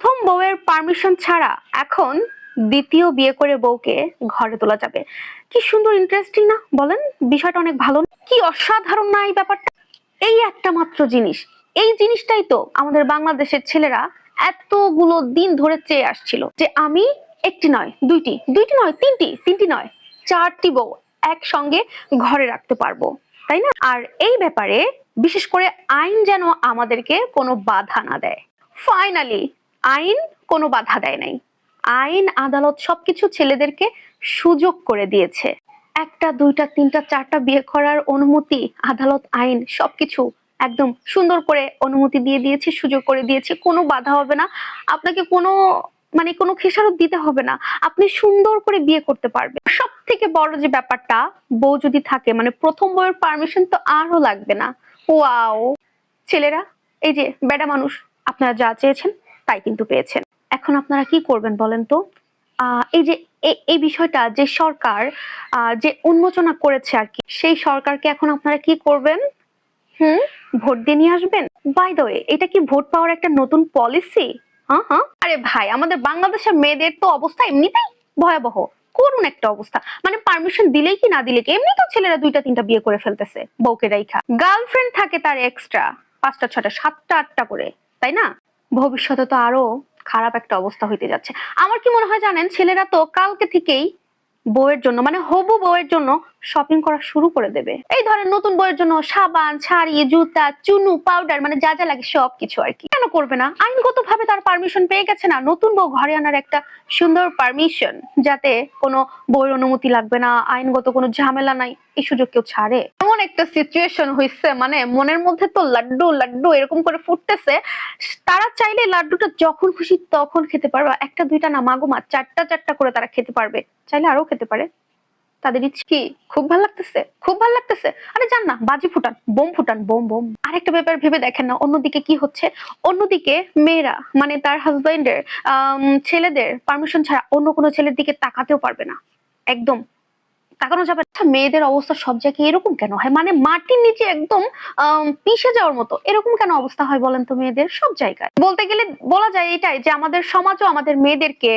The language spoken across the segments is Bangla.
প্রথম বউয়ের পারমিশন ছাড়া এখন দ্বিতীয় বিয়ে করে বউকে ঘরে তোলা যাবে। কি সুন্দর ইন্টারেস্টিং না? বলেন, বিষয়টা অনেক ভালো কি অসাধারণ না এই ব্যাপারটা? এই একটা মাত্র জিনিস। এই জিনিসটাই তো আমাদের বাংলাদেশের ছেলেরা এতগুলো দিন ধরে চেয়ে আসছিল যে আমি একটি নয়, দুইটি দুইটি নয়, তিনটি তিনটি নয়, চারটি বউ একসঙ্গে ঘরে রাখতে পারব, তাই না? আর এই ব্যাপারে বিশেষ করে আইন যেন আমাদেরকে কোনো বাধা না দেয়। ফাইনালি আইন কোনো বাধা দেয় নাই। আইন, আদালত সবকিছু ছেলেদেরকে সুযোগ করে দিয়েছে। একটা, দুইটা, তিনটা, চারটা বিয়ে করার অনুমতি, আদালত, আইন সবকিছু একদম সুন্দর করে অনুমতি দিয়ে দিয়েছে, সুযোগ করে দিয়েছে। কোনো বাধা হবে না। আপনাকে কোনো মানে কোনো খেসারত দিতে হবে না। আপনি সুন্দর করে বিয়ে করতে পারবেন। সব থেকে বড় যে ব্যাপারটা, বউ যদি থাকে মানে প্রথম বউয়ের পারমিশন তো আরও লাগবে না। ওয়াও! ছেলেরা, এই যে বেডা মানুষ, আপনারা যা চেয়েছেন তাই কিন্তু পেয়েছেন। এখন আপনারা কি করবেন বলেন তো? এই যে এই বিষয়টা যে সরকার যে উন্মোচনা করেছে আর কি, সেই সরকারকে এখন আপনারা কি করবেন? হুম? ভোট দিয়ে নিয়ে আসবেন? বাই দ্য এটা কি ভোট পাওয়ার একটা নতুন পলিসি হ্যাঁ হ্যাঁ। আরে ভাই, আমাদের বাংলাদেশের মেয়েদের তো অবস্থা এমনিতেই ভয়াবহ। করুন একটা অবস্থা। মানে পারমিশন দিলেই কি না দিলে কি? এমনি তো ছেলেরা দুইটা, তিনটা বিয়ে করে ফেলতেছে, বউকে রাইখা। গার্লফ্রেন্ড থাকে তার এক্সট্রা পাঁচটা ছটা সাতটা, আটটা করে, তাই না? ভবিষ্যতে তো আরও খারাপ একটা অবস্থা হইতে যাচ্ছে। আমার কি মনে হয় জানেন? ছেলেরা তো কালকে থেকেই বউয়ের জন্য মানে হবু বউয়ের জন্য শপিং করা শুরু করে দেবে। এই ধরেন নতুন বউয়ের জন্য সাবান ছাড়ি জুতা, চুনু পাউডার মানে যা যা লাগে সব কিছু আর কি। কেন করবে না? আইনগত ভাবে তার পারমিশন পেয়ে গেছে না? নতুন বউ ঘরে আনার একটা সুন্দর পারমিশন যাতে কোনো বউয়ের অনুমতি লাগবে না, আইনগত কোনো ঝামেলা নাই, এই সুযোগ কেউ ছাড়ে। এমন একটা সিচুয়েশন হয়েছে মানে মনের মধ্যে তো লাড্ডু লাড্ডু এরকম করে ফুটতেছে, তারা চাইলে লাড্ডুটা যখন খুশি তখন খেতে পারবে। একটা, দুইটা না, মাগো মা, চারটা চারটা করে তারা খেতে পারবে। চাইলে আরও খেতে পারে। তাদের ইচ্ছে কি খুব ভালো লাগতেছে খুব ভালো লাগতেছে। আরে যান না বাজি ফুটান বোম ফুটান বোম বোম। আরেকটা ব্যাপার ভেবে দেখেন না অন্যদিকে কি হচ্ছে? অন্যদিকে মেয়েরা মানে তার হাজবেন্ডের ছেলেদের পারমিশন ছাড়া অন্য কোনো ছেলের দিকে তাকাতেও পারবে না। একদম। তাকানো যাবে। আচ্ছা, মেয়েদের অবস্থা সব জায়গায় এরকম কেন হয়? মানে মাটির নিচে একদম পিষে যাওয়ার মতো। এরকম কেন অবস্থা হয় বলেন তো মেয়েদের? সব জায়গায়। বলতে গেলে বলা যায় এটাই যে আমাদের সমাজও আমাদের মেয়েদেরকে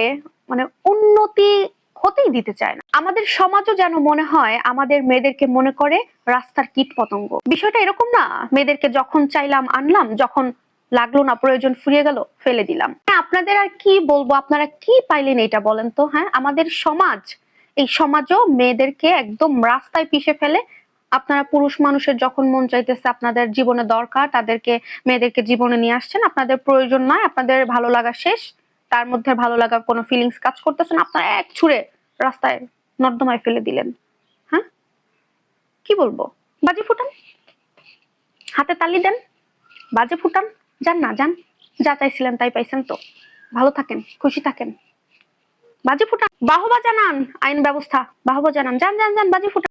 মানে উন্নতি হতেই দিতে চায় না। আমাদের সমাজও যেন মনে হয় আমাদের মেয়েদেরকে মনে করে রাস্তার কীট পতঙ্গ। বিষয়টা এরকম না মেয়েদেরকে যখন চাইলাম আনলাম যখন লাগল না প্রয়োজন ফুরিয়ে গেল ফেলে দিলাম। হ্যাঁ, আপনাদের আর কি বলব আপনারা কি পাইলেন এটা বলেন তো? হ্যাঁ আমাদের সমাজ এই সমাজও মেয়েদেরকে একদম রাস্তায় পিষে ফেলে। আপনারা পুরুষ মানুষের যখন মন চাইতেছে আপনাদের জীবনে দরকার তাদেরকে মেয়েদেরকে জীবনে নিয়ে আসছেন আপনাদের প্রয়োজন নয় আপনাদের ভালো লাগা শেষ। তার মধ্যে ভালো লাগা কোনো ফিলিংস কাজ করতেছেন আপনারা এক ছুঁড়ে রাস্তায় নর্দমায় ফেলে দিলেন। হ্যাঁ? কি বলব? বাজি ফুটান। হাতে তালি দেন। বাজে ফুটান। যান না, যান। যা চাইছিলেন তাই পাইছেন তো। ভালো থাকেন, খুশি থাকেন। বাজি ফুটান। বাহবা জানান আইন ব্যবস্থা। বাহবা জানান। যান যান যান, বাজি ফুটান।